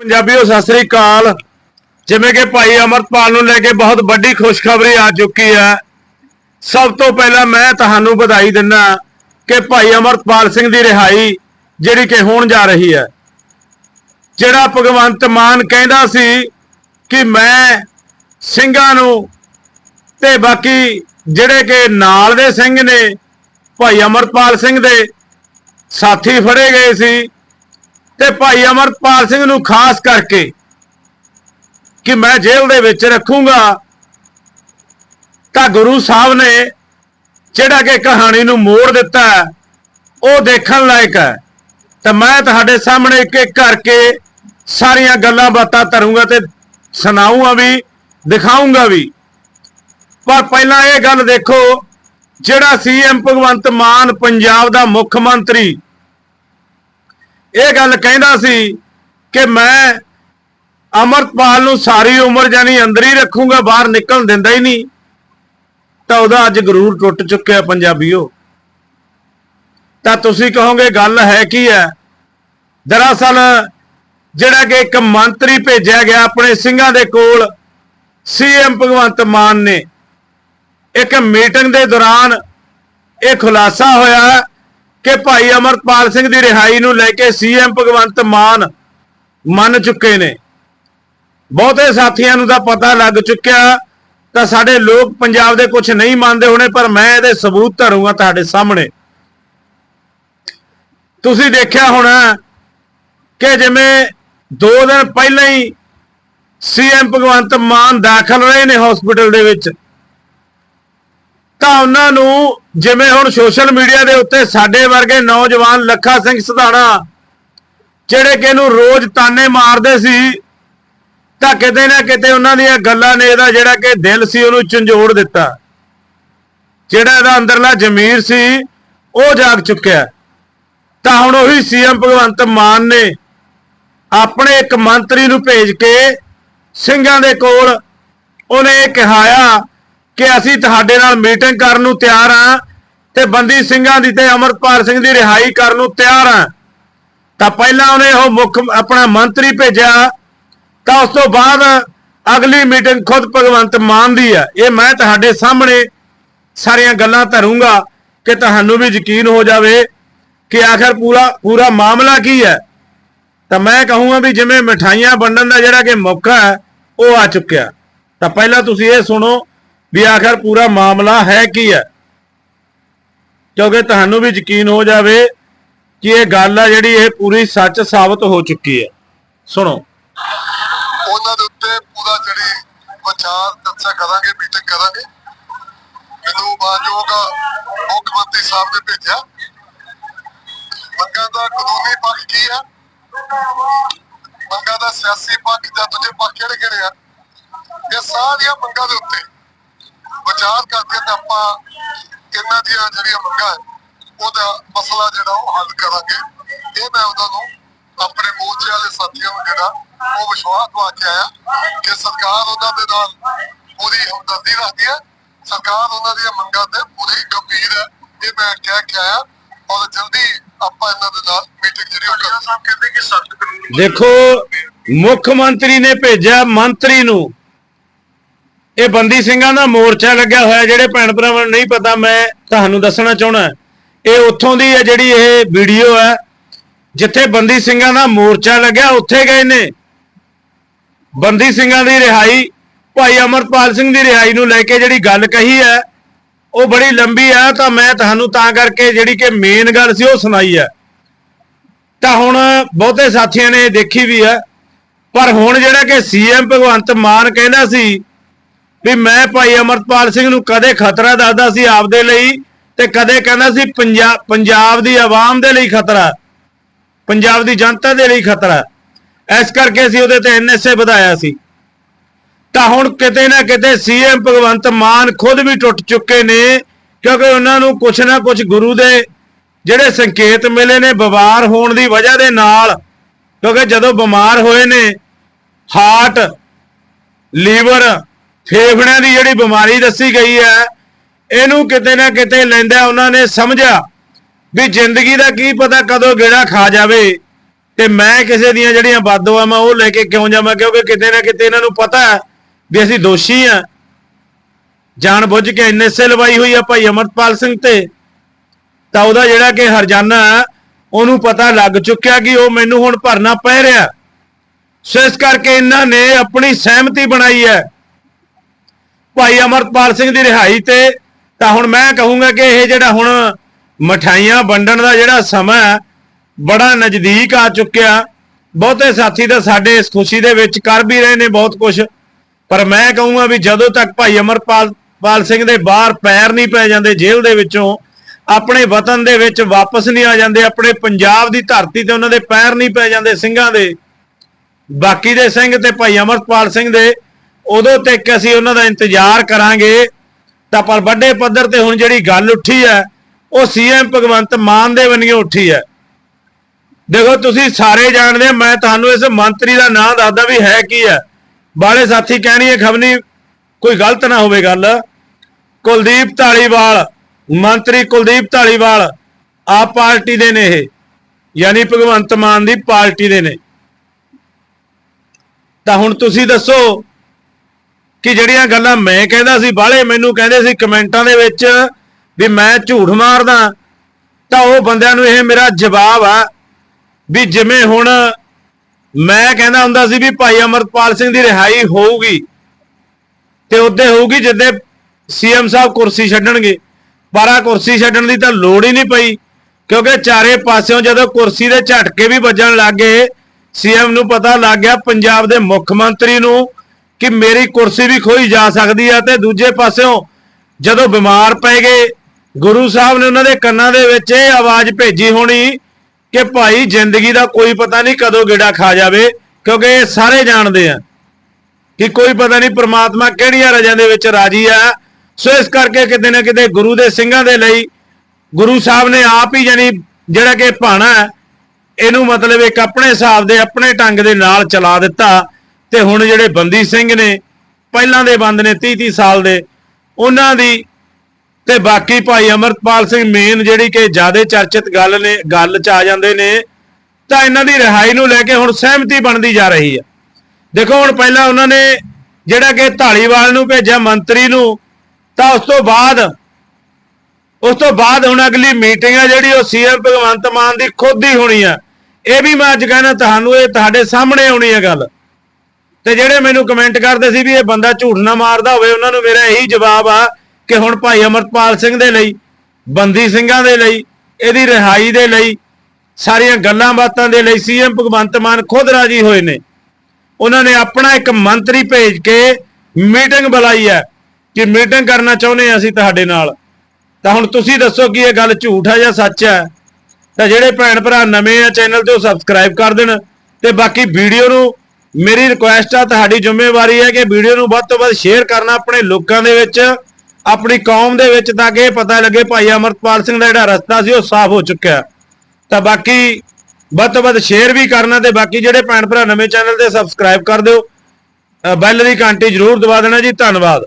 ਪੰਜਾਬੀਓ, ਸਤਿ ਸ੍ਰੀ ਅਕਾਲ। ਜਿਵੇਂ ਕਿ ਭਾਈ ਅਮਰਪਾਲ ਨੂੰ ਲੈ ਕੇ ਬਹੁਤ ਵੱਡੀ ਖੁਸ਼ਖਬਰੀ ਆ ਚੁੱਕੀ ਹੈ। ਸਭ ਤੋਂ ਪਹਿਲਾਂ ਮੈਂ ਤੁਹਾਨੂੰ ਵਧਾਈ ਦਿੰਦਾ ਕਿ ਭਾਈ ਅਮਰਪਾਲ ਸਿੰਘ ਦੀ ਰਿਹਾਈ ਜਿਹੜੀ ਕਿ ਹੋਣ ਜਾ ਰਹੀ ਹੈ। ਜਿਹੜਾ ਭਗਵੰਤ ਮਾਨ ਕਹਿੰਦਾ ਸੀ ਕਿ ਮੈਂ ਸਿੰਘਾਂ ਨੂੰ ਤੇ ਬਾਕੀ ਜਿਹੜੇ ਕਿ ਨਾਲ ਦੇ ਸਿੰਘ ਨੇ, ਭਾਈ ਅਮਰਪਾਲ ਸਿੰਘ ਦੇ ਸਾਥੀ ਫੜੇ ਗਏ ਸੀ। ਤੇ ਭਾਈ ਅਮਰਪਾਲ ਸਿੰਘ ਨੂੰ ਖਾਸ ਕਰਕੇ ਕਿ ਮੈਂ ਜੇਲ੍ਹ ਦੇ ਵਿੱਚ ਰੱਖੂੰਗਾ, ਤਾਂ ਗੁਰੂ ਸਾਹਿਬ ਨੇ ਜਿਹੜਾ ਕਿ ਕਹਾਣੀ ਨੂੰ ਮੋੜ ਦਿੱਤਾ ਉਹ ਦੇਖਣ ਲਾਇਕ ਹੈ। ਤਾਂ ਮੈਂ ਤੁਹਾਡੇ ਸਾਹਮਣੇ ਇੱਕ ਇੱਕ ਕਰਕੇ ਸਾਰੀਆਂ ਗੱਲਾਂ ਬਾਤਾਂ ਧਰੂੰਗਾ ਤੇ ਸੁਣਾਉਂਗਾ ਵੀ ਦਿਖਾਉਂਗਾ ਵੀ। ਪਰ ਪਹਿਲਾਂ ਇਹ ਗੱਲ ਦੇਖੋ, ਜਿਹੜਾ ਸੀਐਮ ਭਗਵੰਤ ਮਾਨ ਪੰਜਾਬ ਦਾ ਮੁੱਖ ਮੰਤਰੀ ਇਹ ਗੱਲ ਕਹਿੰਦਾ ਸੀ ਕਿ ਮੈਂ ਅਮਰਪਾਲ ਨੂੰ ਸਾਰੀ ਉਮਰ ਜਾਨੀ ਅੰਦਰ ਹੀ ਰੱਖੂੰਗਾ, ਬਾਹਰ ਨਿਕਲਣ ਦਿੰਦਾ ਹੀ ਨਹੀਂ। ਤਾਂ ਉਹਦਾ ਅੱਜ ਗਰੂਰ ਟੁੱਟ ਚੁੱਕਿਆ ਪੰਜਾਬੀਓ। ਤਾਂ ਤੁਸੀਂ ਕਹੋਗੇ, ਗੱਲ ਹੈ ਕੀ ਹੈ? ਦਰਅਸਲ ਜਿਹੜਾ ਕਿ ਇੱਕ ਮੰਤਰੀ ਭੇਜਿਆ ਗਿਆ ਆਪਣੇ ਸਿੰਘਾਂ ਦੇ ਕੋਲ ਸੀਐਮ ਭਗਵੰਤ ਮਾਨ ਨੇ। ਇੱਕ ਮੀਟਿੰਗ ਦੇ ਦੌਰਾਨ ਇਹ ਖੁਲਾਸਾ ਹੋਇਆ ਕਿ ਭਾਈ ਅਮਰਪਾਲ ਸਿੰਘ ਦੀ ਰਿਹਾਈ ਨੂੰ ਲੈ ਕੇ ਸੀਐਮ ਭਗਵੰਤ ਮਾਨ ਮੰਨ ਚੁੱਕੇ ਨੇ। ਬਹੁਤੇ ਸਾਥੀਆਂ ਨੂੰ ਤਾਂ ਪਤਾ ਲੱਗ ਚੁੱਕਿਆ, ਤਾਂ ਸਾਡੇ ਲੋਕ ਪੰਜਾਬ ਦੇ ਕੁਝ ਨਹੀਂ ਮੰਨਦੇ ਹੋਣੇ, ਪਰ ਮੈਂ ਇਹਦੇ ਸਬੂਤ ਧਰੂਗਾ ਤੁਹਾਡੇ ਸਾਹਮਣੇ। ਤੁਸੀਂ ਦੇਖਿਆ ਹੋਣਾ ਕਿ ਜਿਵੇਂ 2 ਦਿਨ ਪਹਿਲਾਂ ਹੀ ਸੀਐਮ ਭਗਵੰਤ ਮਾਨ ਦਾਖਲ ਰਹੇ ਨੇ ਹਸਪੀਟਲ ਦੇ ਵਿੱਚ। ਤਾਂ ਉਹਨਾਂ ਨੂੰ ਜਿਵੇਂ ਹੁਣ ਸੋਸ਼ਲ ਮੀਡੀਆ ਦੇ ਉੱਤੇ ਸਾਡੇ ਵਰਗੇ ਨੌਜਵਾਨ ਲੱਖਾ ਸਿੰਘ ਸਧਾਣਾ ਜਿਹੜੇ ਕਿ ਇਹਨੂੰ ਰੋਜ਼ ਤਾਨੇ ਮਾਰਦੇ ਸੀ, ਤਾਂ ਕਿਤੇ ਨਾ ਕਿਤੇ ਉਹਨਾਂ ਦੀਆਂ ਗੱਲਾਂ ਨੇ ਇਹਦਾ ਜਿਹੜਾ ਕਿ ਦਿਲ ਸੀ ਉਹਨੂੰ ਝੰਜੋੜ ਦਿੱਤਾ। ਜਿਹੜਾ ਇਹਦਾ ਅੰਦਰਲਾ ਜ਼ਮੀਰ ਸੀ, ਉਹ ਜਾਗ ਚੁੱਕਿਆ। ਤਾਂ ਹੁਣ ਉਹੀ ਸੀਐਮ ਭਗਵੰਤ ਮਾਨ ਨੇ ਆਪਣੇ ਇੱਕ ਮੰਤਰੀ ਨੂੰ ਭੇਜ ਕੇ ਸਿੰਘਾਂ ਦੇ ਕੋਲ ਉਹਨੇ ਇਹ ਕਿਹਾਇਆ ਕਿ ਅਸੀਂ ਤੁਹਾਡੇ ਨਾਲ ਮੀਟਿੰਗ ਕਰਨ ਨੂੰ ਤਿਆਰ ਹਾਂ ਤੇ ਬੰਦੀ ਸਿੰਘਾਂ ਦੀ ਤੇ ਅਮਰਪਾਲ ਸਿੰਘ ਦੀ ਰਿਹਾਈ ਕਰਨ ਨੂੰ ਤਿਆਰ ਹਾਂ। ਤਾਂ ਪਹਿਲਾਂ ਉਹਨੇ ਉਹ ਮੁੱਖ ਆਪਣਾ ਮੰਤਰੀ ਭੇਜਿਆ, ਤਾਂ ਉਸ ਤੋਂ ਬਾਅਦ ਅਗਲੀ ਮੀਟਿੰਗ ਖੁਦ ਭਗਵੰਤ ਮਾਨ ਦੀ ਹੈ। ਇਹ ਮੈਂ ਤੁਹਾਡੇ ਸਾਹਮਣੇ ਸਾਰੀਆਂ ਗੱਲਾਂ ਧਰੂੰਗਾ ਕਿ ਤੁਹਾਨੂੰ ਵੀ ਯਕੀਨ ਹੋ ਜਾਵੇ ਕਿ ਆਖਰ ਪੂਰਾ ਪੂਰਾ ਮਾਮਲਾ ਕੀ ਹੈ। ਤਾਂ ਮੈਂ ਕਹੂੰਗਾ ਵੀ ਜਿਵੇਂ ਮਠਾਈਆਂ ਵੰਡਣ ਦਾ ਜਿਹੜਾ ਕਿ ਮੌਕਾ ਹੈ, ਉਹ ਆ ਚੁੱਕਿਆ। ਤਾਂ ਪਹਿਲਾਂ ਤੁਸੀਂ ਇਹ ਸੁਣੋ ਵੀ ਆਖਰ ਪੂਰਾ ਮਾਮਲਾ ਹੈ ਕੀ ਹੈ? ਕਿਉਂਕਿ ਤੁਹਾਨੂੰ ਵੀ ਯਕੀਨ ਹੋ ਜਾਵੇ ਕਿ ਇਹ ਗੱਲ ਆ ਜਿਹੜੀ ਇਹ ਪੂਰੀ ਸੱਚ ਸਾਬਤ ਹੋ ਚੁੱਕੀ ਹੈ। ਸੁਣੋ। ਉਹਨਾਂ ਦੇ ਉੱਤੇ ਪੂਰਾ ਜਿਹੜੀ ਵਿਚਾਰ ਚਰਚਾ ਕਰਾਂਗੇ ਮੀਟਿੰਗ ਕਰਾਂਗੇ। ਮੈਨੂੰ ਮਾਨਯੋਗ ਮੁੱਖ ਮੰਤਰੀ ਸਾਹਿਬ ਨੇ ਭੇਜਿਆ। ਮੰਗਾਂ ਦਾ ਕਾਨੂੰਨੀ ਪੱਖ ਕੀ ਆ? ਮੰਗਾਂ ਦਾ ਸਿਆਸੀ ਪੱਖ ਜਾਂ ਦੂਜੇ ਪੱਖ ਕਿਹੜੇ ਕਿਹੜੇ ਆ? ਇਹ ਸਾਰੀਆਂ ਮੰਗਾਂ ਦੇ ਉੱਤੇ ਵਿਚਾਰ ਕਰਕੇ ਤੇ ਆਪਾਂ ਇਹਨਾਂ ਦੀਆਂ ਜਿਹੜੀਆਂ ਮੰਗਾਂ ਹੈ, ਉਹਦਾ ਮਸਲਾ ਜਿਹੜਾ ਉਹ ਹੱਲ ਕਰਾਂਗੇ। ਇਹ ਮੈਂ ਉਹਨਾਂ ਨੂੰ ਆਪਣੇ ਮੋਰਚੇ ਵਾਲੇ ਸਾਥੀਆਂ ਨੂੰ ਜਿਹੜਾ ਉਹ ਵਿਸ਼ਵਾਸ ਦਵਾ ਕੇ ਆਇਆ ਕਿ ਸਰਕਾਰ ਉਹਨਾਂ ਦੇ ਨਾਲ ਪੂਰੀ ਹਮਦਰਦੀ ਰੱਖਦੀ ਹੈ। ਸਰਕਾਰ ਉਹਨਾਂ ਦੀਆਂ ਮੰਗਾਂ ਤੇ ਪੂਰੀ ਗੰਭੀਰ ਹੈ ਇਹ ਮੈਂ ਕਹਿ ਕੇ ਆਇਆ। ਔਰ ਜਲਦੀ ਆਪਾਂ ਇਹਨਾਂ ਦੇ ਨਾਲ ਮੀਟਿੰਗ ਜਿਹੜੀ ਉਹ ਕਰਾਂਗੇ ਸਾਹਿਬ ਕਹਿੰਦੇ ਕਿ ਸਖਤ ਕਾਨੂੰਨ ਦੇਖੋ ਮੁੱਖ ਮੰਤਰੀ ਨੇ ਭੇਜਿਆ ਮੰਤਰੀ ਨੂੰ। ਇਹ ਬੰਦੀ ਸਿੰਘਾਂ ਦਾ ਮੋਰਚਾ ਲੱਗਿਆ ਹੋਇਆ, ਜਿਹੜੇ ਭੈਣ ਭਰਾਵਾਂ ਨੂੰ ਨਹੀਂ ਪਤਾ, ਮੈਂ ਤੁਹਾਨੂੰ ਦੱਸਣਾ ਚਾਹਣਾ ਇਹ ਉੱਥੋਂ ਦੀ ਹੈ ਜਿਹੜੀ ਇਹ ਵੀਡੀਓ ਹੈ, ਜਿੱਥੇ ਬੰਦੀ ਸਿੰਘਾਂ ਦਾ ਮੋਰਚਾ ਲੱਗਿਆ, ਉੱਥੇ ਗਏ ਨੇ। ਬੰਦੀ ਸਿੰਘਾਂ ਦੀ ਰਿਹਾਈ, ਭਾਈ ਅਮਰਪਾਲ ਸਿੰਘ ਦੀ ਰਿਹਾਈ ਨੂੰ ਲੈ ਕੇ ਜਿਹੜੀ ਗੱਲ ਕਹੀ ਹੈ, ਉਹ ਬੜੀ ਲੰਬੀ ਹੈ, ਤਾਂ ਮੈਂ ਤੁਹਾਨੂੰ ਤਾਂ ਕਰਕੇ ਜਿਹੜੀ ਕਿ ਮੇਨ ਗੱਲ ਸੀ, ਉਹ ਸੁਣਾਈ ਹੈ। ਤਾਂ ਹੁਣ ਬਹੁਤੇ ਸਾਥੀਆਂ ਨੇ ਦੇਖੀ ਵੀ ਹੈ, ਪਰ ਹੁਣ ਜਿਹੜਾ ਕਿ ਸੀਐਮ ਭਗਵੰਤ ਮਾਨ ਕਹਿੰਦਾ ਸੀ ਵੀ ਮੈਂ ਭਾਈ ਅਮਰਪਾਲ ਸਿੰਘ ਨੂੰ ਕਦੇ ਖਤਰਾ ਦੱਸਦਾ ਸੀ ਆਪਦੇ ਲਈ ਤੇ ਕਦੇ ਕਹਿੰਦਾ ਸੀ ਪੰਜਾਬ ਪੰਜਾਬ ਦੀ ਆਵਾਮ ਦੇ ਲਈ ਖਤਰਾ। ਪੰਜਾਬ ਦੀ ਜਨਤਾ ਦੇ ਲਈ ਖਤਰਾ। ਇਸ ਕਰਕੇ ਅਸੀਂ ਉਹਦੇ ਤੇ ਐਨਐਸਏ ਵਧਾਇਆ ਸੀ। ਤਾਂ ਹੁਣ ਕਿਤੇ ਨਾ ਕਿਤੇ ਸੀਐਮ ਭਗਵੰਤ ਮਾਨ ਖੁਦ ਵੀ ਟੁੱਟ ਚੁੱਕੇ ਨੇ, ਕਿਉਂਕਿ ਉਹਨਾਂ ਨੂੰ ਕੁਛ ਨਾ ਕੁਛ ਗੁਰੂ ਦੇ ਜਿਹੜੇ ਸੰਕੇਤ ਮਿਲੇ ਨੇ ਬਿਮਾਰ ਹੋਣ ਦੀ ਵਜ੍ਹਾ ਦੇ ਨਾਲ, ਕਿਉਂਕਿ ਜਦੋਂ ਬਿਮਾਰ ਹੋਏ ਨੇ ਹਾਰਟ ਲੀਵਰ ਫੇਫੜਿਆਂ ਦੀ ਜਿਹੜੀ ਬਿਮਾਰੀ ਦੱਸੀ ਗਈ ਹੈ, ਇਹਨੂੰ ਕਿਤੇ ਨਾ ਕਿਤੇ ਲੈਂਦਾ ਉਹਨਾਂ ਨੇ ਸਮਝਿਆ ਵੀ ਜ਼ਿੰਦਗੀ ਦਾ ਕੀ ਪਤਾ ਕਦੋਂ ਗੇੜਾ ਖਾ ਜਾਵੇ। ਤੇ ਮੈਂ ਕਿਸੇ ਦੀਆਂ ਜਿਹੜੀਆਂ ਬਦਦੁਆਵਾਂ ਉਹ ਲੈ ਕੇ ਕਿਉਂ ਜਾਵਾਂ? ਕਿਉਂਕਿ ਕਿਤੇ ਨਾ ਕਿਤੇ ਇਹਨਾਂ ਨੂੰ ਪਤਾ ਹੈ ਵੀ ਅਸੀਂ ਦੋਸ਼ੀ ਆ ਜਾਣ ਬੁੱਝ ਕੇ ਐਨਐਸਏ ਲਵਾਈ ਹੋਈ ਆ ਭਾਈ ਅਮਰਪਾਲ ਸਿੰਘ ਤੇ। ਤਾਂ ਉਹਦਾ ਜਿਹੜਾ ਕਿ ਹਰਜਾਨਾ ਉਹਨੂੰ ਪਤਾ ਲੱਗ ਚੁੱਕਿਆ ਕਿ ਉਹ ਮੈਨੂੰ ਹੁਣ ਭਰਨਾ ਪੈ ਰਿਹਾ। ਸੋ ਇਸ ਕਰਕੇ ਇਹਨਾਂ ਨੇ ਆਪਣੀ ਸਹਿਮਤੀ ਬਣਾਈ ਹੈ ਭਾਈ ਅਮਰਪਾਲ ਸਿੰਘ ਦੀ ਰਿਹਾਈ ਤੇ ਤਾਂ ਹੁਣ ਮੈਂ ਕਹੂੰਗਾ ਕਿ ਇਹ ਜਿਹੜਾ ਹੁਣ ਮਠਾਈਆਂ ਵੰਡਣ ਦਾ ਜਿਹੜਾ ਸਮਾਂ ਬੜਾ ਨਜ਼ਦੀਕ ਆ ਚੁੱਕਿਆ। ਬਹੁਤੇ ਸਾਥੀ ਤਾਂ ਸਾਡੇ ਇਸ ਖੁਸ਼ੀ ਦੇ ਵਿੱਚ ਕਰ ਵੀ ਰਹੇ ਨੇ ਬਹੁਤ ਕੁਝ ਪਰ ਮੈਂ ਕਹੂੰਗਾ ਵੀ ਜਦੋਂ ਤੱਕ ਭਾਈ ਅਮਰਪਾਲ ਪਾਲ ਸਿੰਘ ਦੇ ਬਾਹਰ ਪੈਰ ਨਹੀਂ ਪੈ ਜਾਂਦੇ ਜੇਲ੍ਹ ਦੇ ਵਿੱਚੋਂ, ਆਪਣੇ ਵਤਨ ਦੇ ਵਿੱਚ ਵਾਪਸ ਨਹੀਂ ਆ ਜਾਂਦੇ, ਆਪਣੇ ਪੰਜਾਬ ਦੀ ਧਰਤੀ ਤੇ ਉਹਨਾਂ ਦੇ ਪੈਰ ਨਹੀਂ ਪੈ ਜਾਂਦੇ ਸਿੰਘਾਂ ਦੇ। ਬਾਕੀ ਦੇ ਸਿੰਘ ਤੇ ਭਾਈ ਅਮਰਪਾਲ ਸਿੰਘ ਦੇ ਉਦੋਂ ਤੱਕ ਅਸੀਂ ਉਹਨਾਂ ਦਾ ਇੰਤਜ਼ਾਰ ਕਰਾਂਗੇ। ਤਾਂ ਪਰ ਵੱਡੇ ਪੱਧਰ ਤੇ ਹੁਣ ਜਿਹੜੀ ਗੱਲ ਉੱਠੀ ਹੈ ਉਹ ਸੀਐਮ ਭਗਵੰਤ ਮਾਨ ਦੇ ਵੱਲੋਂ ਉੱਠੀ ਹੈ। ਦੇਖੋ ਤੁਸੀਂ ਸਾਰੇ ਜਾਣਦੇ ਆ, ਮੈਂ ਤੁਹਾਨੂੰ ਇਸ ਮੰਤਰੀ ਦਾ ਨਾਂ ਦੱਸਦਾ ਵੀ ਹੈ ਕੀ ਹੈ। ਬਾਲੇ ਸਾਥੀ ਕਹਿਣੀ ਹੈ ਖਬਨੀ ਕੋਈ ਗਲਤ ਨਾ ਹੋਵੇ ਗੱਲ। ਕੁਲਦੀਪ ਢਾਲੀਵਾਲ ਮੰਤਰੀ ਕੁਲਦੀਪ ਢਾਲੀਵਾਲ ਆਪ ਪਾਰਟੀ ਦੇ ਨੇ ਇਹ ਯਾਨੀ ਭਗਵੰਤ ਮਾਨ ਦੀ ਪਾਰਟੀ ਦੇ ਨੇ। ਤਾਂ ਹੁਣ ਤੁਸੀਂ ਦੱਸੋ ਕਿ ਜਿਹੜੀਆਂ ਗੱਲਾਂ ਮੈਂ ਕਹਿੰਦਾ ਸੀ ਬਾਲੇ ਮੈਨੂੰ ਕਹਿੰਦੇ ਸੀ ਕਮੈਂਟਾਂ ਦੇ ਵਿੱਚ ਵੀ ਮੈਂ ਝੂਠ ਮਾਰਦਾ, ਤਾਂ ਉਹ ਬੰਦਿਆਂ ਨੂੰ ਇਹ ਮੇਰਾ ਜਵਾਬ ਆ ਵੀ ਜਿਵੇਂ ਹੁਣ ਮੈਂ ਕਹਿੰਦਾ ਹੁੰਦਾ ਸੀ ਵੀ ਭਾਈ ਅਮਰਪਾਲ ਸਿੰਘ ਦੀ ਰਿਹਾਈ ਹੋਊਗੀ ਤੇ ਉਹਦੇ ਹੋਊਗੀ ਜਿੱਦੇ ਸੀਐਮ ਸਾਹਿਬ ਕੁਰਸੀ ਛੱਡਣਗੇ। ਪਰ ਆਹ ਕੁਰਸੀ ਛੱਡਣ ਦੀ ਤਾਂ ਲੋੜ ਹੀ ਨਹੀਂ ਪਈ, ਕਿਉਂਕਿ ਚਾਰੇ ਪਾਸਿਓਂ ਜਦੋਂ ਕੁਰਸੀ ਦੇ ਝਟਕੇ ਵੀ ਵੱਜਣ ਲੱਗੇ ਸੀਐਮ ਨੂੰ ਪਤਾ ਲੱਗ ਗਿਆ, ਪੰਜਾਬ ਦੇ ਮੁੱਖ ਮੰਤਰੀ ਨੂੰ ਕਿ ਮੇਰੀ ਕੁਰਸੀ ਵੀ ਖੋਈ ਜਾ ਸਕਦੀ ਆ ਤੇ ਦੂਜੇ ਪਾਸਿਓਂ ਜਦੋਂ ਬਿਮਾਰ ਪੈ ਗਏ, ਗੁਰੂ ਸਾਹਿਬ ਨੇ ਉਹਨਾਂ ਦੇ ਕੰਨਾਂ ਦੇ ਵਿੱਚ ਇਹ ਆਵਾਜ਼ ਭੇਜੀ ਹੋਣੀ ਕਿ ਭਾਈ ਜ਼ਿੰਦਗੀ ਦਾ ਕੋਈ ਪਤਾ ਨਹੀਂ ਕਦੋਂ ਗੇੜਾ ਖਾ ਜਾਵੇ, ਕਿਉਂਕਿ ਇਹ ਸਾਰੇ ਜਾਣਦੇ ਆ ਕਿ ਕੋਈ ਪਤਾ ਨਹੀਂ ਪ੍ਰਮਾਤਮਾ ਕਿਹੜੀਆਂ ਰਜਾਂ ਦੇ ਵਿੱਚ ਰਾਜੀ ਆ। ਸੋ ਇਸ ਕਰਕੇ ਕਿਤੇ ਨਾ ਕਿਤੇ ਗੁਰੂ ਦੇ ਸਿੰਘਾਂ ਦੇ ਲਈ ਗੁਰੂ ਸਾਹਿਬ ਨੇ ਆਪ ਹੀ ਜਾਨੀ ਜਿਹੜਾ ਕਿ ਭਾਣਾ ਇਹਨੂੰ ਮਤਲਬ ਇੱਕ ਆਪਣੇ ਹਿਸਾਬ ਦੇ, ਆਪਣੇ ਢੰਗ ਦੇ ਨਾਲ ਚਲਾ ਦਿੱਤਾ। ਤੇ ਹੁਣ ਜਿਹੜੇ ਬੰਦੀ ਸਿੰਘ ਨੇ, ਪਹਿਲਾਂ ਦੇ ਬੰਦ ਨੇ 30 30 ਸਾਲ ਦੇ, ਉਹਨਾਂ ਦੀ ਤੇ ਬਾਕੀ ਭਾਈ ਅਮਰਪਾਲ ਸਿੰਘ ਮੇਨ ਜਿਹੜੀ ਕਿ ਜ਼ਿਆਦਾ ਚਰਚਿਤ ਗੱਲ ਨੇ, ਗੱਲ ਚ ਆ ਜਾਂਦੇ ਨੇ, ਤਾਂ ਇਹਨਾਂ ਦੀ ਰਿਹਾਈ ਨੂੰ ਲੈ ਕੇ ਹੁਣ ਸਹਿਮਤੀ ਬਣਦੀ ਜਾ ਰਹੀ ਹੈ। ਦੇਖੋ ਹੁਣ ਪਹਿਲਾਂ ਉਹਨਾਂ ਨੇ ਜਿਹੜਾ ਕਿ ਢਾਲੀਵਾਲ ਨੂੰ ਭੇਜਿਆ, ਮੰਤਰੀ ਨੂੰ, ਤਾਂ ਉਸ ਤੋਂ ਬਾਅਦ, ਉਸ ਤੋਂ ਬਾਅਦ ਹੁਣ ਅਗਲੀ ਮੀਟਿੰਗ ਹੈ ਜਿਹੜੀ ਉਹ ਸੀਐਮ ਭਗਵੰਤ ਮਾਨ ਦੀ ਖੁਦ ਹੀ ਹੋਣੀ ਆ। ਇਹ ਵੀ ਮੈਂ ਅੱਜ ਕਹਿੰਦਾ ਤੁਹਾਨੂੰ, ਇਹ ਤੁਹਾਡੇ ਸਾਹਮਣੇ ਆਉਣੀ ਹੈ ਗੱਲ। ਤੇ ਜਿਹੜੇ ਮੈਨੂੰ ਕਮੈਂਟ ਕਰਦੇ ਸੀ ਵੀ ਇਹ ਬੰਦਾ ਝੂਠ ਨਾ ਮਾਰਦਾ ਹੋਵੇ, ਉਹਨਾਂ ਨੂੰ ਮੇਰਾ ਇਹੀ ਜਵਾਬ ਆ ਕਿ ਹੁਣ ਭਾਈ ਅਮਰਪਾਲ ਸਿੰਘ ਦੇ ਲਈ, ਬੰਦੀ ਸਿੰਘਾਂ ਦੇ ਲਈ, ਇਹਦੀ ਰਿਹਾਈ ਦੇ ਲਈ, ਸਾਰੀਆਂ ਗੱਲਾਂ ਬਾਤਾਂ ਦੇ ਲਈ ਸੀਐਮ ਭਗਵੰਤ ਮਾਨ ਖੁਦ ਰਾਜੀ ਹੋਏ ਨੇ। ਉਹਨਾਂ ਨੇ ਆਪਣਾ ਇੱਕ ਮੰਤਰੀ ਭੇਜ ਕੇ ਮੀਟਿੰਗ ਬੁਲਾਈ ਹੈ ਕਿ ਮੀਟਿੰਗ ਕਰਨਾ ਚਾਹੁੰਦੇ ਹਾਂ ਅਸੀਂ ਤੁਹਾਡੇ ਨਾਲ। ਤਾਂ ਹੁਣ ਤੁਸੀਂ ਦੱਸੋ ਕਿ ਇਹ ਗੱਲ ਝੂਠ ਹੈ ਜਾਂ ਸੱਚ ਹੈ? ਤਾਂ ਜਿਹੜੇ ਭੈਣ ਭਰਾ ਨਵੇਂ ਆ, ਚੈਨਲ ਤੇ ਉਹ ਸਬਸਕ੍ਰਾਈਬ ਕਰ ਦੇਣ ਤੇ ਬਾਕੀ ਵੀਡੀਓ ਨੂੰ ਮੇਰੀ ਰਿਕੁਐਸਟ ਆ, ਤੁਹਾਡੀ ਜ਼ਿੰਮੇਵਾਰੀ ਹੈ ਕਿ ਵੀਡੀਓ ਨੂੰ ਵੱਧ ਤੋਂ ਵੱਧ ਸ਼ੇਅਰ ਕਰਨਾ ਆਪਣੇ ਲੋਕਾਂ ਦੇ ਵਿੱਚ, ਆਪਣੀ ਕੌਮ ਦੇ ਵਿੱਚ, ਤਾਂ ਕਿ ਪਤਾ ਲੱਗੇ ਭਾਈ ਅਮਰਪਾਲ ਸਿੰਘ ਦਾ ਜਿਹੜਾ ਰਸਤਾ ਸੀ, ਉਹ ਸਾਫ਼ ਹੋ ਚੁੱਕਿਆ ਤਾਂ ਬਾਕੀ ਵੱਧ ਤੋਂ ਵੱਧ ਸ਼ੇਅਰ ਵੀ ਕਰਨਾ ਤੇ ਬਾਕੀ ਜਿਹੜੇ ਭੈਣ ਭਰਾ ਨਵੇਂ ਚੈਨਲ ਤੇ ਸਬਸਕ੍ਰਾਈਬ ਕਰ ਦਿਓ ਬੈਲ ਦੀ ਘੰਟੀ ਜ਼ਰੂਰ ਦਬਾ ਦੇਣਾ ਜੀ, ਧੰਨਵਾਦ।